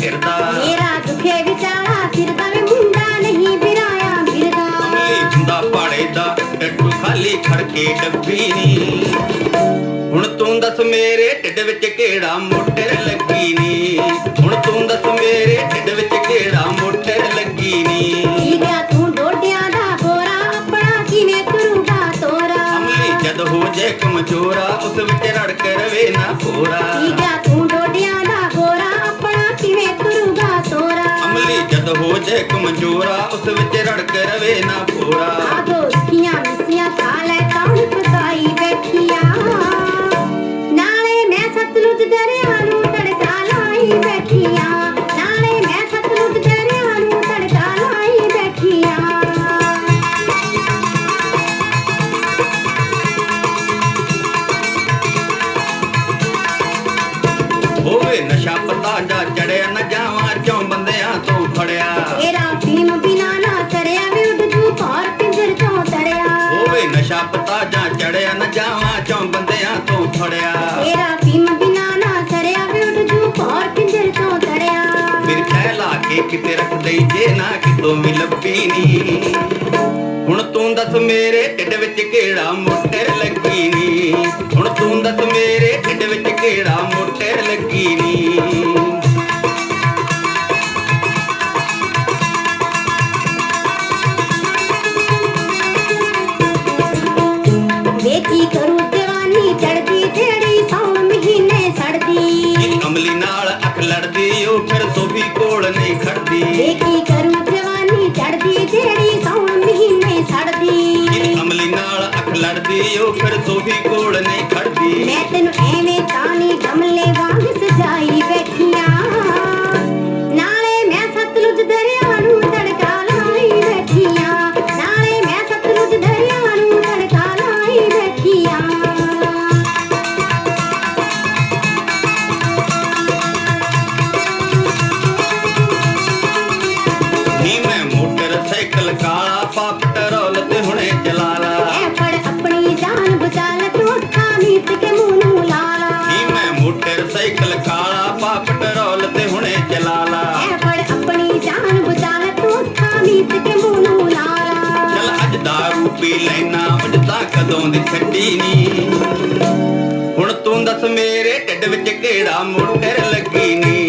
ਖਿੜਦਾ ਮੇਰਾ ਦੁਖੇ ਵਿਚਾਰਾ ਸਿਰਦਾਰ ਮੁੰਡਾ ਨਹੀਂ ਬਿਰਾਇਆ ਫਿਰਦਾ। ਅਮਲੀ ਹੁੰਦਾ ਪਾੜੇ ਦਾ ਟੱਟੂ ਖਾਲੀ ਖੜਕੇ ਡੱਬੀ। ਨੀ ਹੁਣ ਤੂੰ ਦੱਸ ਮੇਰੇ ਢਿੱਡ ਵਿੱਚ ਕਿਹੜਾ ਮੋਟਰ ਲੱਗੀ ਨੀ? ਹੁਣ ਤੂੰ ਦੱਸ ਮੇਰੇ ਢਿੱਡ ਵਿੱਚ ਕਿਹੜਾ ਮੋਟਰ ਲੱਗੀ ਨੀ? ਕੀ ਗਿਆ ਤੂੰ ਡੋਡਿਆਂ ਦਾ ਗੋਰਾ ਆਪਣਾ ਕਿਵੇਂ ਕਰੂਗਾ ਤੋਰਾ? ਅਮਲੀ ਜਦ ਹੋ ਜੇ ਕਮਜ਼ੋਰਾ ਉਸ ਵਿੱਚ ਰੜਕ ਰਵੇ ਨਾ ਭੋਰਾ ਕੀ ਗਿਆ ਤੂੰ ਜੇ ਕਮਜ਼ੋਰਾ ਉਸ ਵਿੱਚ ਰੜਕ ਰਵੇ ਨਾ ਭੋਰਾ। ਆਗੋ ਰੁੱਖੀਆਂ ਮਿੱਸੀਆਂ ਖਾ ਲੈ ਕੌਣ ਪਕਾਈ ਬੈਠੀਆਂ। ਨਾਲੇ ਮੈਂ ਸਤਲੁਜ ਦਰਿਆ ਨੂੰ ਤੜਕਾ ਲਾਈ ਬੈਠੀਆਂ। ਨਾਲੇ ਮੈਂ ਸਤਲੁਜ ਦਰਿਆ ਨੂੰ ਤੜਕਾ ਲਾਈ ਬੈਠੀਆਂ। ਹੋਵੇ ਨਸ਼ਾ ਪਤਾ ਜਾ ਚੜਿਆ ਨਾ ਹੋਵੇ ਨਸ਼ਾ ਪਤਾ ਜਾ ਚੜਿਆ ਨਾ ਜਾਵਾਂ ਚੋਂ ਬੰਦਿਆਂ ਤੋਂ ਫੜਿਆ। ਤੇਰਾ ਫੀਮ ਬਿਨਾ ਨਾ ਸਰਿਆ ਵੀ ਉੱਡ ਜੂ ਘਰ ਪਿੰਜਰ ਤੋਂ ਤੜਿਆ। ਫਿਰ ਕਹਿ ਲਾ ਕੇ ਕਿਤੇ ਰੱਖ ਦਈ ਜੇ ਨਾ ਕਿਤੋਂ ਵੀ ਲੱਭੀ ਨੀ। ਹੁਣ ਤੂੰ ਦੱਸ ਮੇਰੇ ਢਿੱਡ ਵਿੱਚ ਕਿਹੜਾ ਮੋਟਰ ਲੱਗੀ ਨੀ? ਹੁਣ ਤੂੰ ਦੱਸ ਮੇਰੇ ਢਿੱਡ ਵਿੱਚ ਕਿਹੜਾ ਮੋਟਰ ਲੱਗੀ ਨੀ? ਨਾਲ ਅੱਖ ਲੜਦੀ ਉਹ ਫਿਰ ਸੋਭੀ ਕੋਲ ਨਹੀਂ ਖੜਦੀ। ਵੇਖੀ ਕਰੂ ਜਵਾਨੀ ਚੜਦੀ ਜਿਹੜੀ ਸੌਣ ਮਹੀਨੇ ਸੜਦੀ। ਇਹ ਅਮਲੀ ਨਾਲ ਅੱਖ ਲੜਦੀ ਉਹ ਫਿਰ ਸੋਭੀ ਕੋਲ ਨਹੀਂ ਖੜਦੀ। ਮੈਂ ਤੈਨੂੰ ਐਵੇਂ ਪੀ ਲੈਣਾ ਉਂਝ ਕਦੋਂ ਦੀ ਛੱਡੀ ਨੀ। ਹੁਣ ਤੂੰ ਦੱਸ ਮੇਰੇ ਢਿੱਡ ਵਿੱਚ ਕਿਹੜਾ ਮੋਟਰ ਲੱਗੀ ਨੀ।